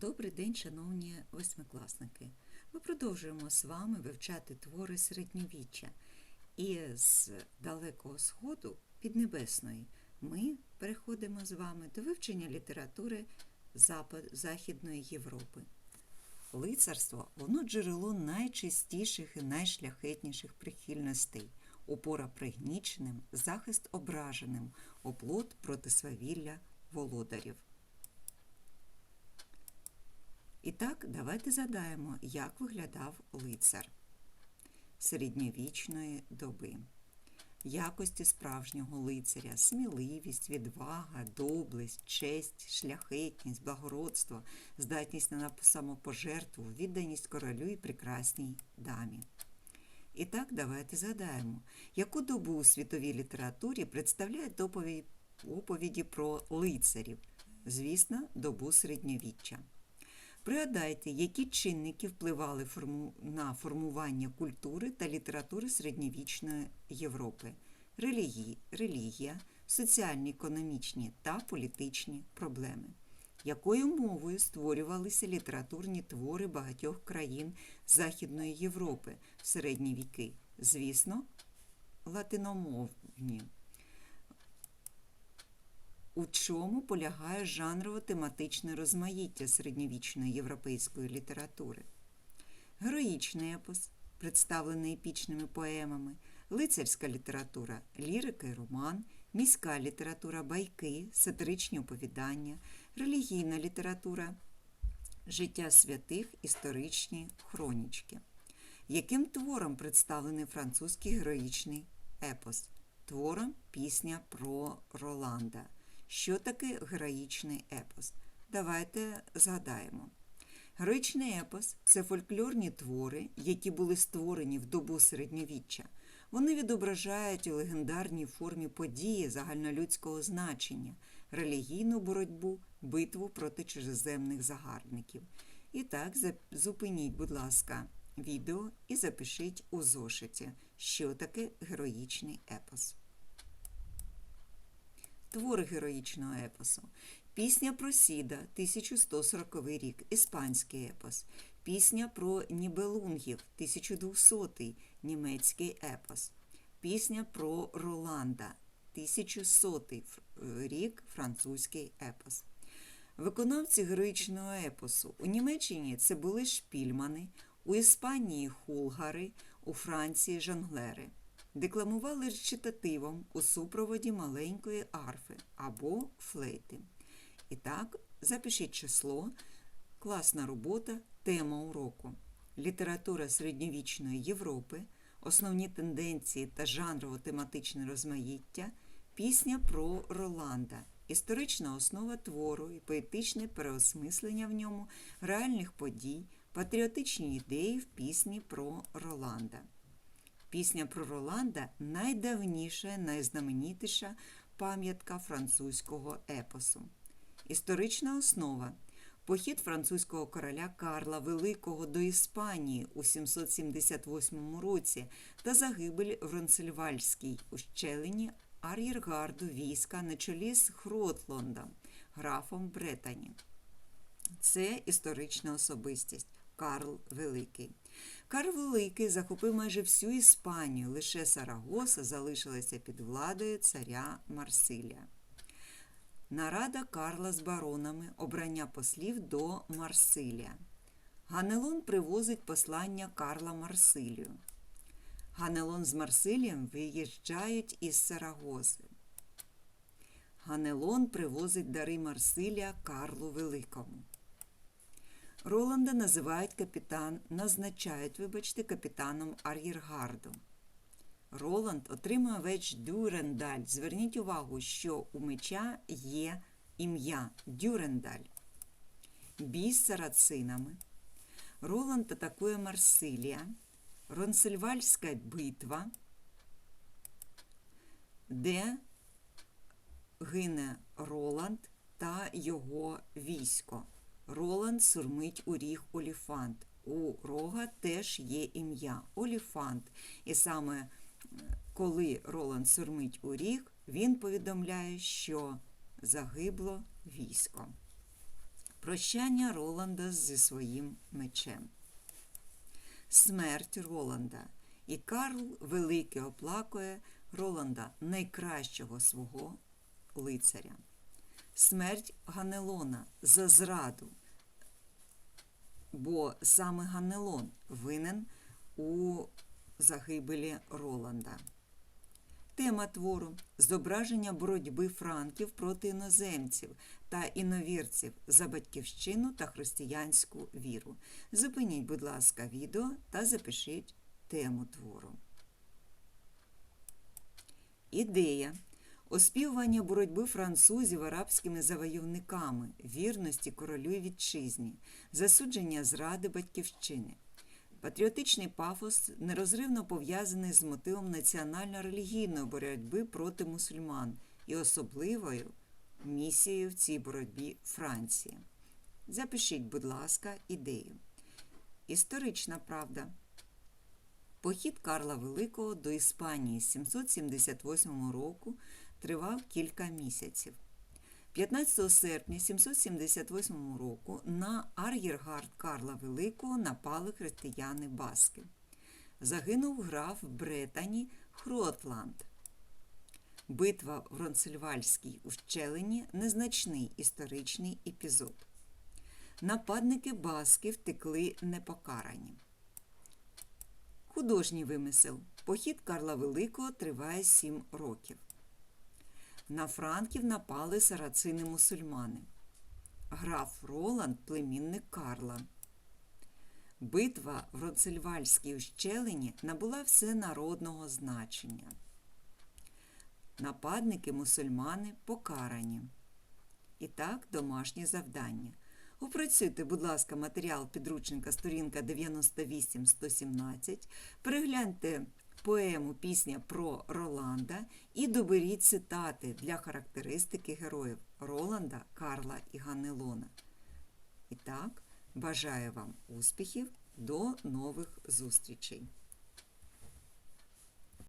Добрий день, шановні восьмикласники. Ми продовжуємо з вами вивчати твори середньовіччя. І з далекого сходу Піднебесної ми переходимо з вами до вивчення літератури Західної Європи. Лицарство воно джерело найчистіших і найшляхетніших прихильностей, опора пригніченим, захист ображеним, оплот проти свавілля володарів. І так, давайте задаємо, як виглядав лицар середньовічної доби. Якості справжнього лицаря, сміливість, відвага, доблесть, честь, шляхетність, благородство, здатність на самопожертву, відданість королю і прекрасній дамі. І так, давайте згадаємо, яку добу у світовій літературі представляють оповіді про лицарів, звісно, добу середньовіччя. Пригадайте, які чинники впливали на формування культури та літератури середньовічної Європи релігії, релігія, соціальні, економічні та політичні проблеми. Якою мовою створювалися літературні твори багатьох країн Західної Європи в середні віки? Звісно, латиномовні. У чому полягає жанрово-тематичне розмаїття середньовічної європейської літератури? Героїчний епос, представлений епічними поемами, лицарська література, лірика і роман, міська література, байки, сатиричні оповідання, релігійна література, життя святих, історичні хронічки. Яким твором представлений французький героїчний епос? Твором пісня про Роланда. Що таке героїчний епос? Давайте згадаємо. Героїчний епос це фольклорні твори, які були створені в добу середньовіччя. Вони відображають у легендарній формі події загальнолюдського значення, релігійну боротьбу, битву проти чужеземних загарбників. І так, зупиніть, будь ласка, відео і запишіть у зошиті, що таке героїчний епос. Твори героїчного епосу. Пісня про Сіда, 1140 рік, іспанський епос. Пісня про Нібелунгів, 1200 німецький епос. Пісня про Роланда, 1100 рік, французький епос. Виконавці героїчного епосу. У Німеччині це були шпільмани, у Іспанії хулгари, у Франції жонглери. Декламували речитативом у супроводі маленької арфи або флейти. І так, запишіть число, класна робота, тема уроку. Література середньовічної Європи, основні тенденції та жанрово-тематичне розмаїття, пісня про Роланда, історична основа твору і поетичне переосмислення в ньому реальних подій, патріотичні ідеї в пісні про Роланда. Пісня про Роланда найдавніша, найзнаменітіша пам'ятка французького епосу. Історична основа. Похід французького короля Карла Великого до Іспанії у 778 році та загибель в Ронсельвальській ущелині ар'єргарду війська на чолі з Хротлондом, графом Бретані. Це історична особистість Карл Великий. Карл Великий захопив майже всю Іспанію, лише Сарагоса залишилася під владою царя Марсилія. Нарада Карла з баронами, обрання послів до Марсилія. Ганелон привозить послання Карла Марсилію. Ганелон з Марсилієм виїжджають із Сарагоси. Ганелон привозить дари Марсилія Карлу Великому. Роланда називають капітан, назначають, вибачте, капітаном ар'єргарду. Роланд отримує веч Дюрендаль. Зверніть увагу, що у меча є ім'я Дюрендаль. Бій з сарацинами. Роланд атакує Марсилія. Ронсельвальська битва, де гине Роланд та його військо. Роланд сурмить у ріг Оліфант. У рога теж є ім'я Оліфант. І саме е, коли Роланд сурмить у ріг, він повідомляє, що загибло військо. Прощання Роланда зі своїм мечем. Смерть Роланда. І Карл Великий оплакує Роланда, найкращого свого лицаря. Смерть Ганелона за зраду, бо саме Ганелон винен у загибелі Роланда. Тема твору зображення боротьби франків проти іноземців та іновірців за батьківщину та християнську віру. Зупиніть, будь ласка, відео та запишіть тему твору. Ідея оспівування боротьби французів арабськими завойовниками, вірності королю і вітчизні, засудження зради батьківщини. Патріотичний пафос нерозривно пов'язаний з мотивом національно-релігійної боротьби проти мусульман і особливою місією в цій боротьбі Франції. Запишіть, будь ласка, ідею. Історична правда. Похід Карла Великого до Іспанії з 778 року тривав кілька місяців. 15 серпня 778 року на ар'єргард Карла Великого напали християни Баски. Загинув граф Бретані Хротланд. Битва в Ронцельвальській ущелині незначний історичний епізод. Нападники Баски втекли непокарані. Художній вимисел. Похід Карла Великого триває 7 років. На франків напали сарацини мусульмани. Граф Роланд племінник Карла. Битва в Роцельвальській ущелині набула всенародного значення. Нападники мусульмани покарані. І так, домашнє завдання. Опрацюйте, будь ласка, матеріал підручника сторінка 98-117, перегляньте поему Пісня про Роланда і доберіть цитати для характеристики героїв Роланда, Карла і Ганелона. І так, бажаю вам успіхів, до нових зустрічей!